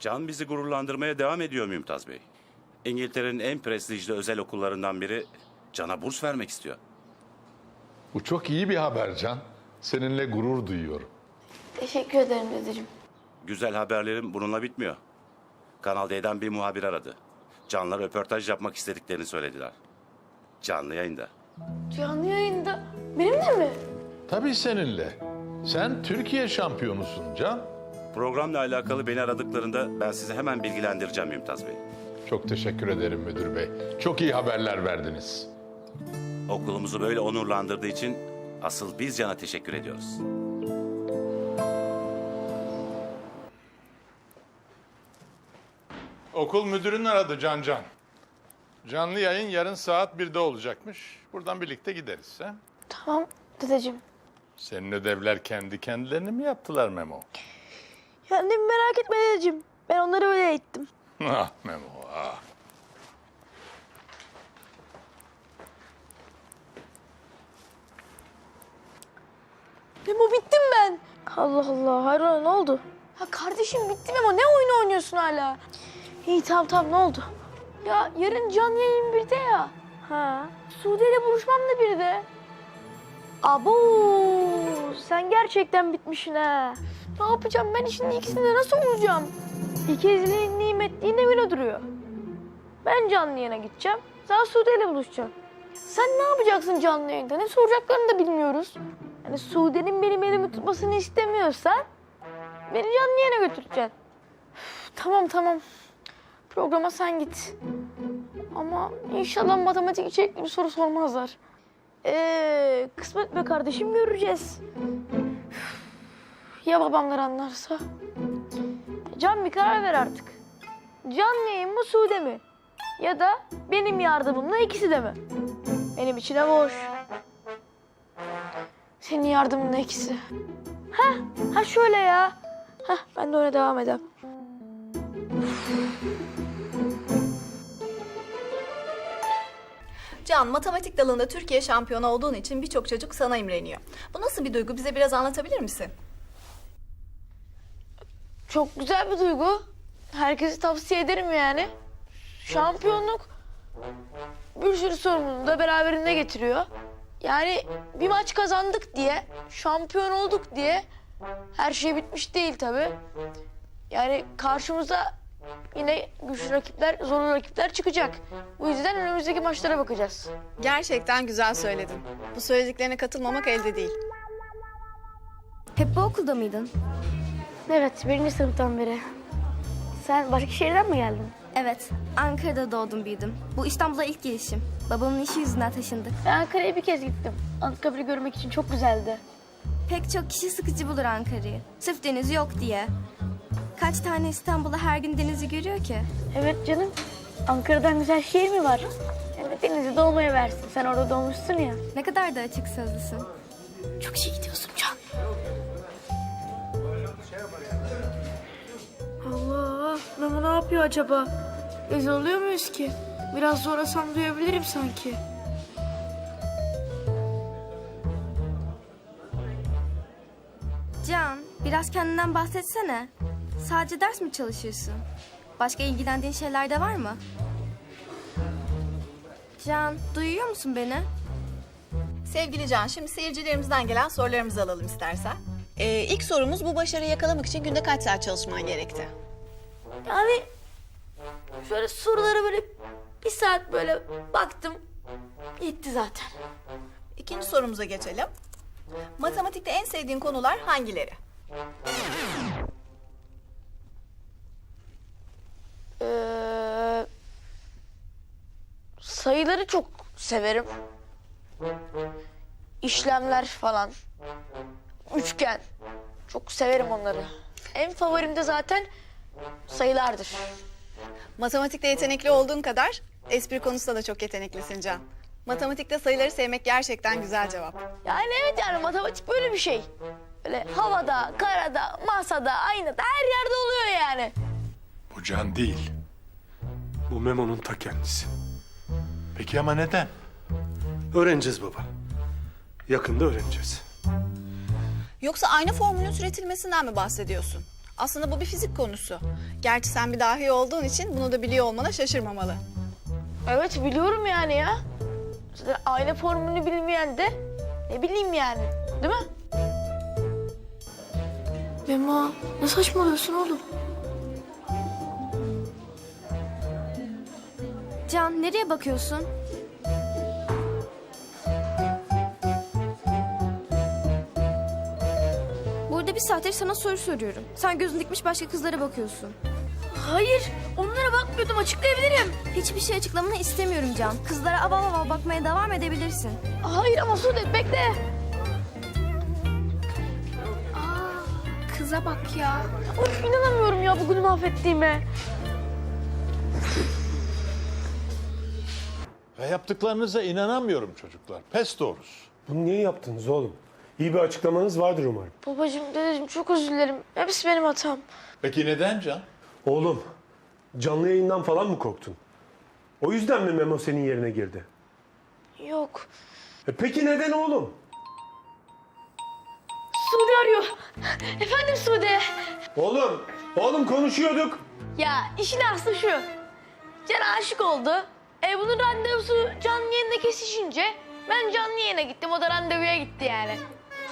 Can bizi gururlandırmaya devam ediyor Mümtaz Bey. İngiltere'nin en prestijli özel okullarından biri Can'a burs vermek istiyor. Bu çok iyi bir haber Can. Seninle gurur duyuyorum. Teşekkür ederim dedeciğim. Güzel haberlerim bununla bitmiyor. Kanal D'den bir muhabir aradı. Can'la röportaj yapmak istediklerini söylediler. Canlı yayında. Canlı yayında benimle mi? Tabii seninle. Sen Türkiye şampiyonusun Can. Programla alakalı beni aradıklarında ben sizi hemen bilgilendireceğim Mümtaz Bey. Çok teşekkür ederim müdür bey. Çok iyi haberler verdiniz. Okulumuzu böyle onurlandırdığı için asıl biz Can'a teşekkür ediyoruz. Okul müdürün aradı Can Can. Canlı yayın yarın saat 1'de olacakmış. Buradan birlikte gideriz. Ha? Tamam dedeciğim. Senin ödevler kendi kendilerini mi yaptılar Memo? Annemi merak etme dedeciğim. Ben onları öyle eğittim. Ah Memo ah. Memo bittim ben. Allah Allah hayrola ne oldu? Ya kardeşim bitti Memo ne oyunu oynuyorsun hala? İyi tamam tamam ne oldu? Ya yarın canlı yayın birde ya. Ha. Sude ile buluşmam da birde. Abo sen gerçekten bitmişsin ha. Ne yapacağım ben şimdi ikisinde nasıl olacağım? İkizliğin nimet yine güne duruyor. Ben canlı yayına gideceğim. Sen Sude ile buluşacaksın. Sen ne yapacaksın canlı yayında? Ne soracaklarını da bilmiyoruz. Yani Sude'nin benim elimi tutmasını istemiyorsan beni canlı yayına götüreceksin. Üf, tamam tamam. Programa sen git. Ama inşallah matematik içerikli bir soru sormazlar. Ee, kısmet be kardeşim göreceğiz. Ya babamlar anlarsa? Can bir karar ver artık. Canlı yayın mı Sude mi? Ya da benim yardımımla ikisi de mi? Benim içine boş. Senin yardımınla ikisi. Ha, ha şöyle ya. Ha, ben de öyle devam edeyim. Can, matematik dalında Türkiye şampiyonu olduğun için birçok çocuk sana imreniyor. Bu nasıl bir duygu? Bize biraz anlatabilir misin? Çok güzel bir duygu. Herkese tavsiye ederim yani. Şampiyonluk bir sürü sorumluluğu da beraberinde getiriyor. Yani bir maç kazandık diye, şampiyon olduk diye her şey bitmiş değil tabii. Yani karşımıza yine güçlü rakipler, zorlu rakipler çıkacak. Bu yüzden önümüzdeki maçlara bakacağız. Gerçekten güzel söyledin. Bu söylediklerine katılmamak elde değil. Hep bu okulda mıydın? Evet, birinci sınıftan beri. Sen başka şehirden mi geldin? Evet, Ankara'da doğdum büyüdüm. Bu İstanbul'a ilk gelişim. Babamın işi yüzünden taşındık. Ben Ankara'ya bir kez gittim. Anıtkabir'i görmek için çok güzeldi. Pek çok kişi sıkıcı bulur Ankara'yı. Sırf denizi yok diye. Kaç tane İstanbul'a her gün denizi görüyor ki? Evet canım. Ankara'dan güzel şehir mi var? Yani denizi doğmaya versin. Sen orada doğmuşsun ya. Ne kadar da açık sözlüsün. Çok iyi gidiyorsun Can. Allah, Memo ne yapıyor acaba? Biz oluyor muyuz ki? Biraz zorlasam duyabilirim sanki. Can, biraz kendinden bahsetsene. Sadece ders mi çalışıyorsun? Başka ilgilendiğin şeyler de var mı? Can, duyuyor musun beni? Sevgili Can, şimdi seyircilerimizden gelen sorularımızı alalım istersen. Ee, ilk sorumuz bu başarıyı yakalamak için günde kaç saat çalışman gerekti? Yani şöyle sorulara böyle bir saat böyle baktım. Yetti zaten. İkinci sorumuza geçelim. Matematikte en sevdiğin konular hangileri? Ee, sayıları çok severim. İşlemler falan. Üçgen. Çok severim onları. En favorim de zaten sayılardır. Matematikte yetenekli olduğun kadar espri konusunda da çok yeteneklisin Can. Matematikte sayıları sevmek gerçekten güzel cevap. Yani evet yani matematik böyle bir şey. Böyle havada, karada, masada, aynada her yerde oluyor yani. Bu can değil. Bu Memo'nun ta kendisi. Peki ama neden? Öğreneceğiz baba. Yakında öğreneceğiz. Yoksa aynı formülün türetilmesinden mi bahsediyorsun? Aslında bu bir fizik konusu. Gerçi sen bir dahi olduğun için bunu da biliyor olmana şaşırmamalı. Evet biliyorum yani ya. Zaten aile formülünü bilmeyen de ne bileyim yani. Değil mi? Memo ne saçmalıyorsun oğlum? Can nereye bakıyorsun? Burada bir saattir sana soru soruyorum. Sen gözün dikmiş başka kızlara bakıyorsun. Hayır onlara bakmıyordum açıklayabilirim. Hiçbir şey açıklamanı istemiyorum Can. Kızlara aval aval bakmaya devam edebilirsin. Hayır ama Sude bekle. Kıza bak ya. Of inanamıyorum ya bugünü mahvettiğime. Ve yaptıklarınıza inanamıyorum çocuklar. Pes doğrusu. Bunu niye yaptınız oğlum? İyi bir açıklamanız vardır umarım. Babacığım dedeciğim çok özür dilerim. Hepsi benim hatam. Peki neden Can? Oğlum, canlı yayından falan mı korktun? O yüzden mi Memo senin yerine girdi? Yok. E peki neden oğlum? Sude arıyor. Efendim Sude. Oğlum, oğlum konuşuyorduk. Ya işin aslı şu. Can aşık oldu. E bunun randevusu canlı yayında kesişince ben canlı yayına gittim. O da randevuya gitti yani.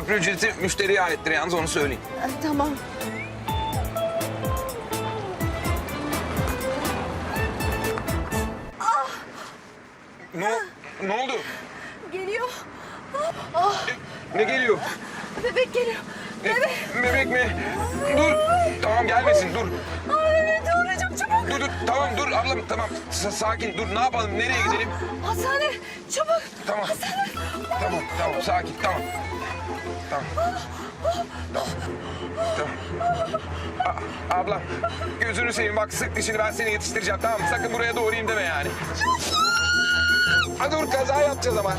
Köprü ücreti müşteriye aittir yalnız onu söyleyeyim. Tamam. Ne, ne oldu? Geliyor. Ne geliyor? Bebek geliyor. Bebek. Bebek mi? Dur. Tamam gelmesin dur. Bebek doğuracağım çabuk. Dur dur tamam dur ablam tamam Sa- sakin dur ne yapalım nereye gidelim? Hastane çabuk. Tamam. Tamam tamam sakin tamam. Tamam. Tamam. Tamam. A- ablam gözünü seveyim bak sık dişini ben seni yetiştireceğim tamam mı? Sakın buraya doğrayayım deme yani. Ha dur kaza yapacağız ama.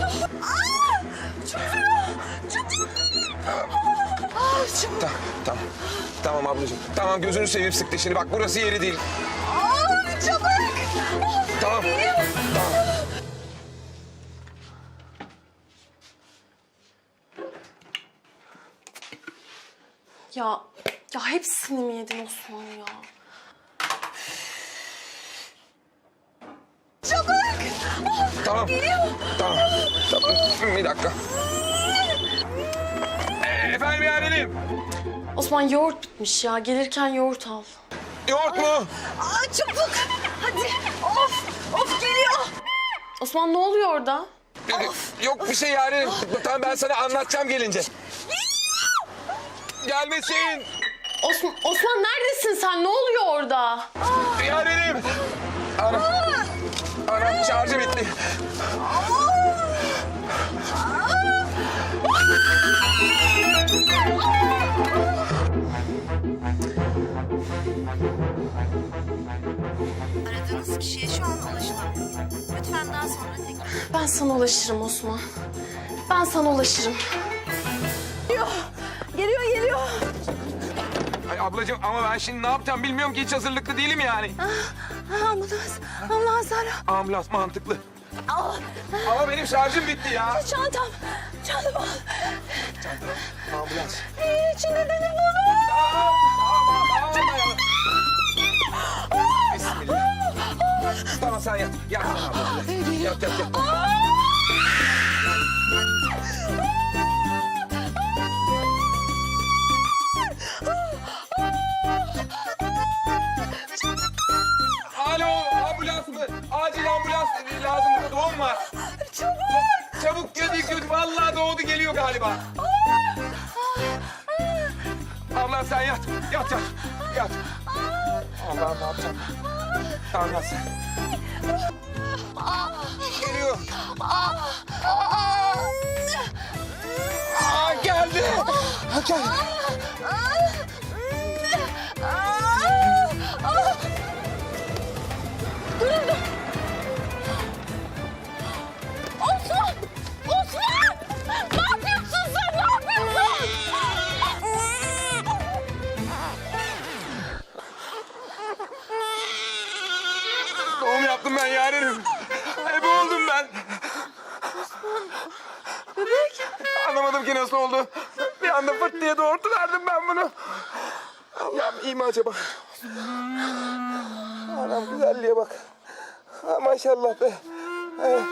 Tamam, tamam. Tamam ablacığım. Tamam gözünü seveyim sık dişini. Bak burası yeri değil. Çabuk. Tamam. Tamam. Ya, ya hepsini mi yedin Osman ya? Tamam. Tamam. Tamam. Bir dakika. Efendim yarenim. Osman yoğurt bitmiş ya. Gelirken yoğurt al. Yoğurt mu? Aa, çabuk. Hadi. Of. Of geliyor. Osman ne oluyor orada? Yok bir şey yarenim. Tamam ben sana anlatacağım gelince. Gelmesin. Osman, Osman neredesin sen? Ne oluyor orada? Yarenim. Anam. Anam şarjı bitti. Aradığınız kişiye şu an ulaşılamıyor. Lütfen daha sonra tekrar... Ben sana ulaşırım Osman. Ben sana ulaşırım. Geliyor geliyor. Ay ablacığım ama ben şimdi ne yapacağım bilmiyorum ki hiç hazırlıklı değilim yani. Ambulans. Ambulans ara. Ambulans mantıklı. Ama benim şarjım bitti ya. Çantam. Çantam al. Ambulans. İçinde telefonu. Tamam, tamam, Yat yat yat. Alo ambulans mı? Acil ambulans lazım burada doğum var. Çabuk. Çabuk götür götür. Vallahi doğdu geliyor galiba. Abla sen yat. Yat yat. Yat. Allah'ım ne yapacağım? Tamam yat sen. Ah, ah, Aa, geldi. Ha, gel. ah, ah, ah. Durun. Osman! Osman! Ne yapıyorsun sen? Ne yapıyorsun? Doğum yaptım ben yarenim. Ebe oldum ben. Bebek. Anlamadım ki nasıl oldu. Bir anda fırt diye doğurtu verdim ben bunu. Allah'ım iyi mi acaba? Anam güzelliğe bak. Ha, maşallah be. Evet.